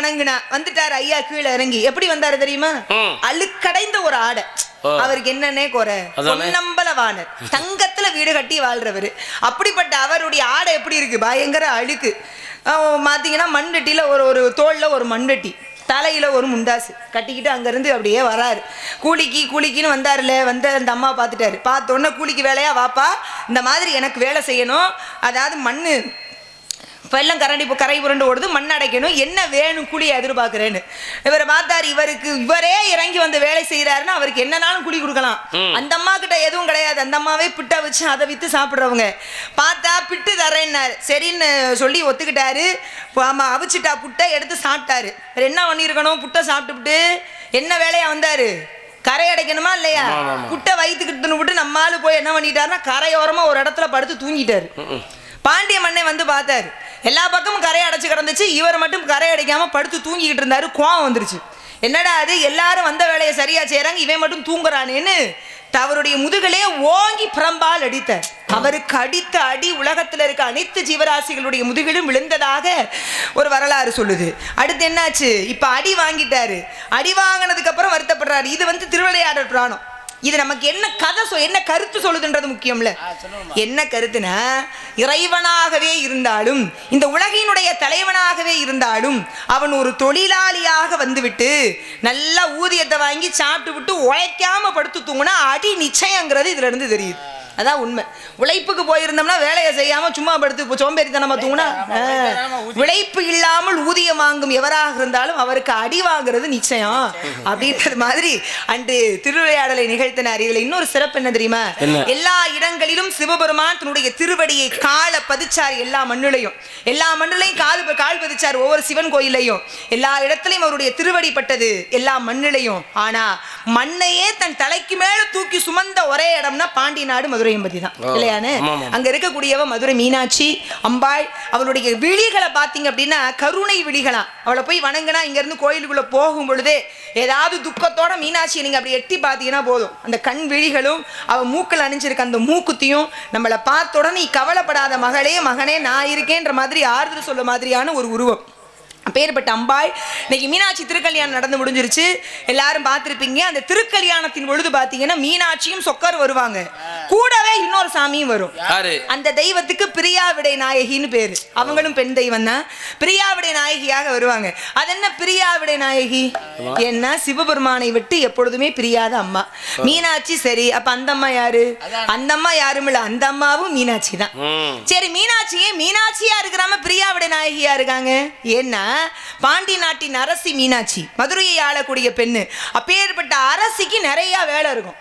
வணங்குனா வந்துட்டாரு ஐயா கீழே இறங்கி. எப்படி வந்தாரு தெரியுமா. அழுக்கடைந்த ஒரு ஆடை. அவருக்கு என்னன்னே குறை. அதானே? பொன்னம்பல வாணர் தங்கத்துல வீடு கட்டி வாழ்றவர். அப்படிப்பட்ட அவருடைய ஆடை எப்படி இருக்கு? பயங்கர அழுக்கு. அஹ் பாத்தீங்கன்னா மண்வெட்டியில ஒரு ஒரு தோல்ல ஒரு மண்வெட்டி. தலையில ஒரு முண்டாசு. கட்டிக்கிட்டு அங்கிருந்து அப்படியே வராரு. கூலிக்கு கூலிக்குன்னு வந்தாருல வந்து அந்த அம்மா பார்த்துட்டாரு. பார்த்த உடனே கூலிக்கு வேலையா வாப்பா. இந்த மாதிரி எனக்கு வேலை செய்யணும். அதாவது மண்ணு வெள்ளம் கரண்டி இப்போ கரை புரண்டு ஓடுது மண் அடைக்கணும். என்ன வேணும் கூலியை எதிர்பார்க்குறேன்னு. இவரை பார்த்தாரு இவருக்கு இவரே இறங்கி வந்து வேலை செய்யறாருன்னா அவருக்கு என்னனாலும் கூலி கொடுக்கலாம். அந்த அம்மா கிட்ட எதுவும் கிடையாது. அந்த அம்மாவே பிட்டை வச்சு அதை வித்து சாப்பிட்றவங்க. பார்த்தா பிட்டு தரேன்னாரு. சரின்னு சொல்லி ஒத்துக்கிட்டாரு. ஆமா அவிச்சிட்டா புட்டை எடுத்து சாப்பிட்டாரு. வேற என்ன பண்ணியிருக்கணும்? புட்டை சாப்பிட்டுவிட்டு என்ன வேலையா வந்தாரு? கரை அடைக்கணுமா இல்லையா? புட்டை வயிற்றுக்கிட்டு விட்டு நம்மால போய் என்ன பண்ணிட்டாருன்னா கரையோரமா ஒரு இடத்துல படுத்து தூங்கிட்டாரு. பாண்டிய மண்ணை வந்து பார்த்தாரு. எல்லா பக்கமும் கரை அடைச்சு கிடந்துச்சு. இவர் மட்டும் கரை அடைக்காம படுத்து தூங்கிக்கிட்டு இருந்தாரு. கோவம் வந்துருச்சு. என்னடா அது? எல்லாரும் வந்த வேலையை சரியா செய்கிறாங்க இவன் மட்டும் தூங்குறானேன்னு அவருடைய முதுகலே ஓங்கி பிரம்பால் அடித்த. அவருக்கு அடித்த அடி உலகத்தில் இருக்க அனைத்து ஜீவராசிகளுடைய முதுகிலும் விழுந்ததாக ஒரு வரலாறு சொல்லுது. அடுத்து என்னாச்சு? இப்போ அடி வாங்கிட்டாரு. அடி வாங்கினதுக்கு அப்புறம் வருத்தப்படுறாரு. இது வந்து திருவிளையாடல் புராணம். இது நமக்கு என்ன கதை சொ என்ன கருத்து சொல்லுதுன்றது முக்கியம்ல. என்ன கருத்துனா இறைவனாகவே இருந்தாலும் இந்த உலகினுடைய தலைவனாகவே இருந்தாலும் அவன் ஒரு தொழிலாளியாக வந்துவிட்டு நல்லா ஊதியத்தை வாங்கி சாப்பிட்டு விட்டு உழைக்காம படுத்து தூங்குனா அடி நிச்சயங்கிறது இதுல இருந்து தெரியுது. அதான் உண்மை. உழைப்புக்கு போயிருந்தோம்னா வேலையை செய்யாம சும்மா படுத்து சோம்பேறித்தனமா தூங்குனா உழைப்பு இல்லாமல் ஊதியம் வாங்கும் எவராக இருந்தாலும் அவருக்கு அடி வாங்குறது நிச்சயம். அப்படின்றது மாதிரி அன்று திருவிளையாடலை நிகழ்த்தினார் இதுல இன்னொரு சிறப்பு என்ன தெரியுமா? எல்லா இடங்களிலும் சிவபெருமான் தன்னுடைய திருவடியை கால பதிச்சார் எல்லா மண்ணுலையும். எல்லா மண்ணுலையும் காது கால் பதிச்சார் ஒவ்வொரு சிவன் கோயிலையும். எல்லா இடத்துலையும் அவருடைய திருவடி பட்டது எல்லா மண்ணுலையும். ஆனா மண்ணையே தன் தலைக்கு மேல தூக்கி சுமந்த ஒரே இடம்னா பாண்டி நாடு மதுரையும் பத்தி தான் இல்லையானு. அங்க இருக்கக்கூடியவ மதுரை மீனாட்சி அம்பாள் அவளுடைய விழிகளை பார்த்தீங்க அப்படின்னா கருணை விழிகளாம் அவளை போய் வணங்கினா இங்க இருந்து கோயிலுக்குள்ள போகும் பொழுதே ஏதாவது துக்கத்தோட மீனாட்சியை நீங்க அப்படி எட்டி பார்த்தீங்கன்னா போதும். அந்த கண் விழிகளும் அவ மூக்கில் அணிஞ்சிருக்க அந்த மூக்குத்தியும் நம்மளை பார்த்த உடனே நீ கவலைப்படாத மகளே மகனே நான் இருக்கேன்ற மாதிரி ஆறுதல் சொல்ல மாதிரியான ஒரு உருவம். அப்பேற்பட்ட அம்பாள் இன்னைக்கு மீனாட்சி திருக்கல்யாணம் நடந்து முடிஞ்சிருச்சு. எல்லாரும் பார்த்துருப்பீங்க அந்த திருக்கல்யாணத்தின் பொழுது பார்த்தீங்கன்னா மீனாட்சியும் சொக்கர் வருவாங்க. கூடவே இன்னொரு சாமியும் வரும். அந்த தெய்வத்துக்கு பிரியாவிடை நாயகின்னு பேரு. அவங்களும் பெண் தெய்வம் தான். பிரியாவிடை நாயகியாக வருவாங்க. அது என்ன பிரியாவிடை நாயகி? ஏன்னா சிவபெருமானை விட்டு எப்பொழுதுமே பிரியாத அம்மா. மீனாட்சி சரி. அப்ப அந்த அம்மா யாரு? அந்த அம்மா யாரும் இல்ல. அந்த அம்மாவும் மீனாட்சி தான். சரி மீனாட்சியே மீனாட்சியா இருக்கிறாம பிரியாவிட நாயகியா இருக்காங்க? ஏன்னா பாண்டி நாட்டின் அரசி மீனாட்சி. மதுரையை ஆளக்கூடிய பெண்ணு. அப்பேற்பட்ட அரசிக்கு நிறைய வேலை இருக்கும்.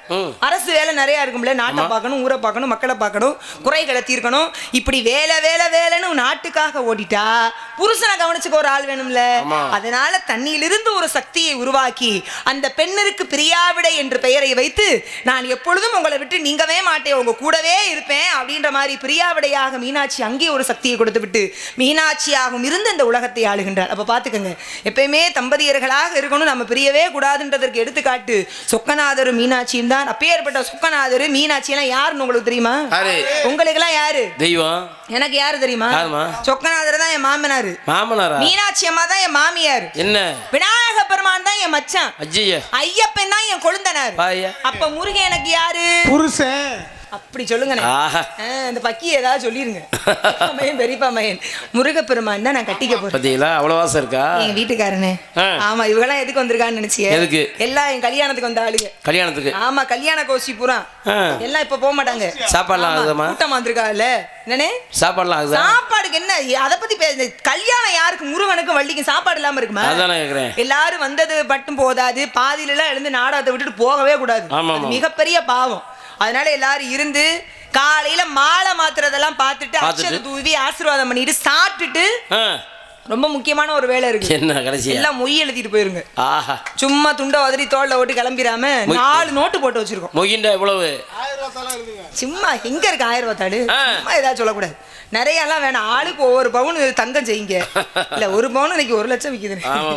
அரசு வேலை நிறைய இருக்கும்ல. நாட்டை பார்க்கணும் ஊரை பார்க்கணும் மக்களை பார்க்கணும் குறைகளை தீர்க்கணும். இப்படி வேலை வேலை வேலைன்னு நாட்டுக்காக ஓடிட்டா புருஷனை கவனிச்சுக்க ஒரு ஆள் வேணும்ல. அதனால தண்ணியிலிருந்து ஒரு சக்தியை உருவாக்கி அந்த பெண்ணிற்கு பிரியாவிடை என்ற பெயரை வைத்து நான் எப்பொழுதும் உங்களை விட்டு நீங்கவே மாட்டேன் உங்க கூடவே இருப்பேன் அப்படின்ற மாதிரி பிரியாவிடையாக மீனாட்சி அங்கே ஒரு சக்தியை கொடுத்து விட்டு மீனாட்சியாகவும் இருந்து இந்த உலகத்தை ஆளுகின்றார். அப்ப பாத்துக்கோங்க எப்பயுமே தம்பதியர்களாக இருக்கணும் நம்ம பிரியவே கூடாதுன்றதற்கு எடுத்துக்காட்டு சொக்கநாதரும் மீனாட்சியும் தான். அப்பேற்பட்ட சொக்கநாதர் மீனாட்சி எல்லாம் யாருன்னு உங்களுக்கு தெரியுமா? உங்களுக்கு எல்லாம் யாரு? தெய்வம். எனக்கு யாரு தெரியுமா? சொக்கநாதர் தான் என் மாமனாரு. மாமனாரா? மீனாட்சி அம்மா தான் என் மாமியார். என்ன? விநாயக பெருமான் தான் என் மச்சான். ஐயப்பன் தான் என் கொழுந்தனார். அப்ப முருகன் எனக்கு யாரு? புருஷன். அப்படி சொல்லுங்க இந்த பக்கி ஏதாவது சொல்லிருங்க. பெரியப்பா மகன் பெரியப்பா மகன். முருகப்பெருமான் தான் நான் கட்டிக்க போறேன். பாத்தீங்களா? அவ்வளவு இருக்கா? என் வீட்டுக்காரனே. ஆமா இவங்கெல்லாம் எதுக்கு வந்திருக்கான்னு நினைச்சிய. எதுக்கு? எல்லாம் என் கல்யாணத்துக்கு வந்த ஆளுங்க. கல்யாணத்துக்கு? ஆமா கல்யாண கோஷ்டி பூரா. எல்லாம் இப்ப போக மாட்டாங்க. சாப்பாடுலாம் ஆமா, ஆகுதாம்மா? கூட்டமா வந்திருக்காங்கல்ல. என்னனே சாப்பாடுலாம் ஆகுதா? சாப்பாடுக்கு என்ன? அதை பத்தி பேச கல்யாணம் யாருக்கு? முருகனுக்கு வள்ளிக்கும் சாப்பாடு இல்லாம இருக்குமா? அதான் கேக்குறேன். எல்லாரும் வந்தது மட்டும் போதாது. பாதியில எல்லாம் எழுந்து நாடகத்தை விட்டுட்டு போகவே கூடாது. மிகப்பெரிய பாவம். அதனால எல்லாரும் இருந்து காலையில மாலை மாத்துறதெல்லாம் பார்த்துட்டு. அச்சதை தூவி ஆசீர்வாதம் பண்ணிட்டு சாப்பிட்டுட்டு ரொம்ப முக்கியமான ஒரு வேலை இருக்கு. என்ன கடைசியா? எல்லாம் மொய் எழுதிட்டு போயிருங்க. ஆஹா. சும்மா துண்டை உதறி தோல்ல ஓட்டு கிளம்பிடாம மொய். நாலு நோட்டு போட்டு வச்சிருக்கோம். மொகிண்ட எவ்வளவு? சும்மா எங்க இருக்கு ஆயிரம் ரூபாய் தாடு. சும்மா ஏதாவது சொல்லக்கூடாது. நிறைய எல்லாம் வேணாம் ஆளுக்கு ஒவ்வொரு பவுன் தங்கம் செய்யுங்க. இல்ல ஒரு பவுன் இன்னைக்கு ஒரு லட்சம்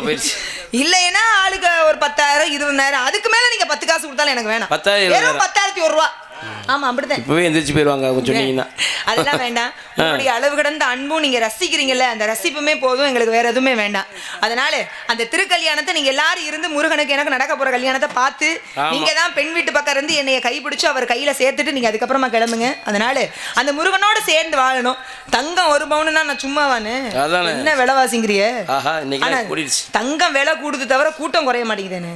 போயிடுச்சு. இல்லைன்னா ஆளுக்கு ஒரு பத்தாயிரம் இருபதாயிரம் அதுக்கு மேல நீங்க பத்து காசு கொடுத்தாலும் எனக்கு வேணாம். பத்தாயிரம். பத்தாயிரத்தி ஒரு ரூபா. ஆமா அப்படிதான். இப்பவே எந்திரிச்சு போயிருவாங்க கொஞ்சம் சொன்னீங்கன்னா. அதெல்லாம் வேண்டாம். உங்களுடைய அளவு கடந்த அன்பும் நீங்க ரசிக்கிறீங்கல்ல அந்த ரசிப்புமே போதும் எங்களுக்கு வேற எதுவுமே வேண்டாம். அதனால அந்த திருக்கல்யாணத்தை நீங்க எல்லாரும் இருந்து முருகனுக்கு எனக்கு நடக்க போற கல்யாணத்தை பார்த்து. நீங்க தான் பெண் வீட்டு பக்கம் இருந்து என்னைய கைப்பிடிச்சு அவர் கையில சேர்த்துட்டு நீங்க அதுக்கப்புறமா கிளம்புங்க. அதனால அந்த முருகனோட சேர்ந்து வாழணும். தங்கம் ஒரு பவுனுனா நான் சும்மாவானு. என்ன விலைவாசிங்கிறிய? தங்கம் விலை கூடுது தவிர கூட்டம் குறைய மாட்டேங்குதுன்னு.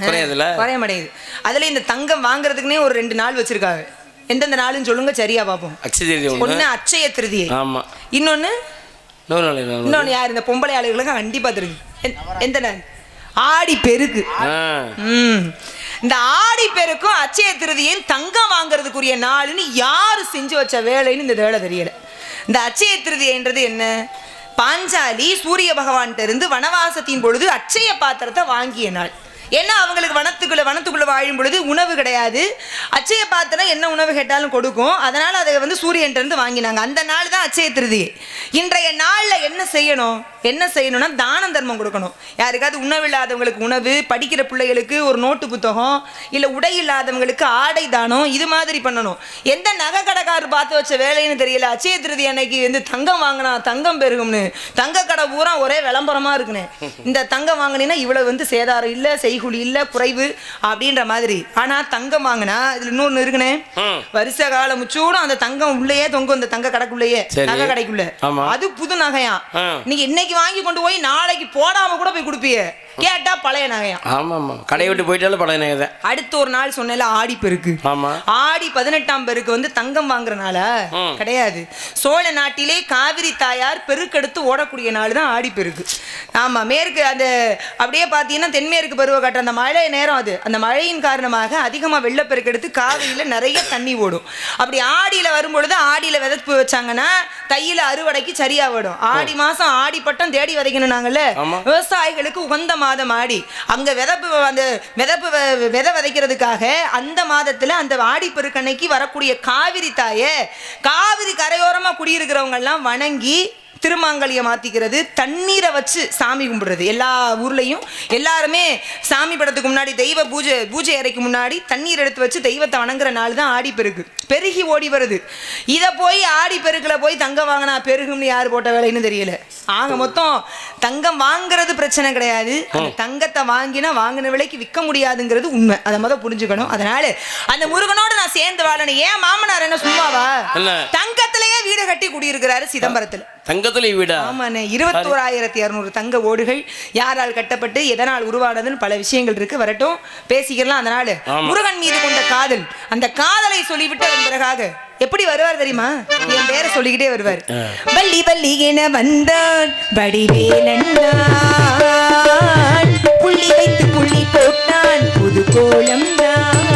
குறையாதுல்ல? குறைய மாட்டேங்குது அதுல இந்த தங்கம் வாங்குறதுக்குனே ஒரு ரெண்டு நாள் வச்சிருக்காங்க. எந்தெந்த நாளுன்னு சொல்லுங்க சரியா பார்ப்போம் திருதி ஒன்று ஒண்ணு அச்சய திருதியை ஆமா. இன்னொன்னு? இன்னொன்னு யார்? இந்த பொம்பளை ஆளுகளுக்கு கண்டிப்பா தெரியும். எந்த- நாள்? ஆடி பெருக்கு. இந்த ஆடி பெருக்கும் அச்சய திருதியும் தங்கம் வாங்குறதுக்குரிய நாளுன்னு யாரு செஞ்சு வச்ச வேலைன்னு இந்த வேலை தெரியல. இந்த அச்சய திருதியன்றது என்ன? பாஞ்சாலி சூரிய பகவான்கிட்ட இருந்து வனவாசத்தின் பொழுது அச்சய பாத்திரத்தை வாங்கிய நாள். ஏன்னா அவங்களுக்கு வனத்துக்குள்ளே வனத்துக்குள்ளே வாழும் பொழுது உணவு கிடையாது. அச்சய பார்த்தனா என்ன உணவு கேட்டாலும் கொடுக்கும். அதனால் அதை வந்து சூரியன்ட்டு வாங்கினாங்க. அந்த நாள் தான் அச்சய திருதி. இன்றைய நாளில் என்ன செய்யணும்? என்ன செய்யணும்னா தானம் தர்மம் கொடுக்கணும். யாருக்காவது உணவு இல்லாதவங்களுக்கு உணவு படிக்கிற பிள்ளைகளுக்கு ஒரு நோட்டு புத்தகம் இல்லை உடை இல்லாதவங்களுக்கு ஆடை தானம் இது மாதிரி பண்ணணும். எந்த நகை கடைக்காரர் பார்த்து வச்ச வேலைன்னு தெரியல. அச்சய திருதி அன்னைக்கு வந்து தங்கம் வாங்கினா தங்கம் பெருகும்னு. தங்க கடை பூரா ஒரே விளம்பரமாக இருக்குன்னு. இந்த தங்கம் வாங்கினீங்கன்னா இவ்வளவு வந்து சேதாரம் இல்லை இல்ல செய்குலி இல்ல குறைவு அப்படின்ற மாதிரி ஆனா தங்கம் வாங்கினா இதுல இன்னொன்னு இருக்குனே. வருஷ காலம் முச்சூடும் அந்த தங்கம் உள்ளேயே தொங்கும் இந்த தங்க கடைக்குள்ளேயே. நகை கடைக்குள்ள. அது புது நகையா. நீங்க இன்னைக்கு வாங்கி கொண்டு போய் நாளைக்கு போடாம கூட போய் கொடுப்பிய கேட்டா பழைய நகையா? ஆமா ஆமா கடையை விட்டு போயிட்டாலும் பழைய நகை தான் அடுத்த ஒரு நாள் சொன்னேன்ல ஆடி பெருக்கு. ஆமா. ஆடி பதினெட்டாம் பெருக்கு வந்து தங்கம் வாங்குறனால. கிடையாது. சோழ நாட்டிலே காவிரி தாயார் பெருக்கெடுத்து ஓடக்கூடிய நாள் தான் ஆடி பெருக்கு. ஆமா மேற்கு அந்த அப்படியே பார்த்தீங்கன்னா தென்மேற்கு பருவ காற்று அந்த மழை நேரம் அது. அந்த மழையின் காரணமாக அதிகமாக வெள்ளப்பெருக்கெடுத்து காவிரியில நிறைய தண்ணி ஓடும். அப்படி ஆடியில வரும்பொழுது ஆடியில விதைப்பு வச்சாங்கன்னா தையில அறுவடைக்கு சரியா விடும் ஆடி மாசம் ஆடி பட்டம் தேடி விதைக்கணும் நாங்கள்ல. விவசாயிகளுக்கு உகந்த மாதம் ஆடி. அங்கே விதப்பு அந்த விதப்பு விதை விதைக்கிறதுக்காக அந்த மாதத்தில் அந்த ஆடி பெருக்கன்னைக்கு வரக்கூடிய காவிரி தாயை காவிரி கரையோரமாக குடியிருக்கிறவங்கெல்லாம் வணங்கி திருமாங்கலியை மாத்திக்கிறது. தண்ணீரை வச்சு சாமி கும்பிடுறது. எல்லா ஊர்லயும் எல்லாருமே சாமி படத்துக்கு முன்னாடி தெய்வ பூஜை பூஜை அறைக்கு முன்னாடி தண்ணீர் எடுத்து வச்சு தெய்வத்தை வணங்குற நாள் தான் ஆடி பெருக்கு. பெருகி ஓடி வருது. இதை போய் ஆடி பெருக்குல போய் தங்கம் வாங்கினா பெருகும்னு யார் போட்ட வேலைன்னு தெரியல. ஆக மொத்தம் தங்கம் வாங்குறது பிரச்சனை கிடையாது. தங்கத்தை வாங்கினா வாங்கின விலைக்கு விற்க முடியாதுங்கிறது உண்மை. அதை முத புரிஞ்சுக்கணும். அதனால அந்த முருகனோட நான் சேர்ந்து வாழணும். ஏன் மாமனார் என்ன சும்மாவா? தங்கத்திலேயே வீடு கட்டி குடியிருக்கிறாரு சிதம்பரத்துல. தங்கத்துல வீடா. ஆமாண்ணே. இருபத்தோராயிரத்தி இரநூறு தங்க ஓடுகள் யாரால் கட்டப்பட்டு எதனால் உருவானதுன்னு பல விஷயங்கள் இருக்கு. வரட்டும். பேசிக்கலாம் அதனால. முருகன் மீது கொண்ட காதல். அந்த காதலை சொல்லிவிட்டு அதன் பிறகாக எப்படி வருவார் தெரியுமா? என் பேரை சொல்லிக்கிட்டே வருவார். வள்ளி வள்ளி என வந்தான் வடிவேலன் புள்ளி வைத்து புள்ளி போட்டான் புது கோலம் தான்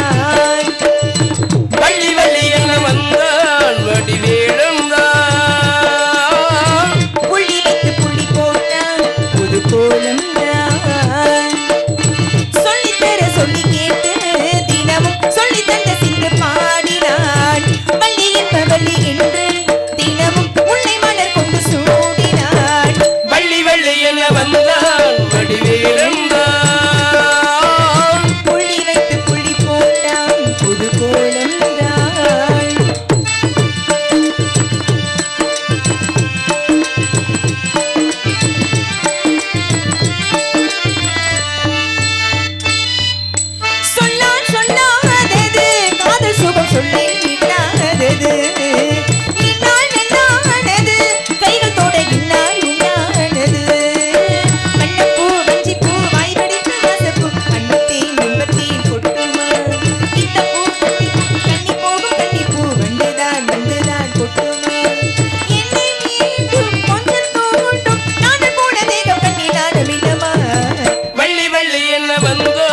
வந்த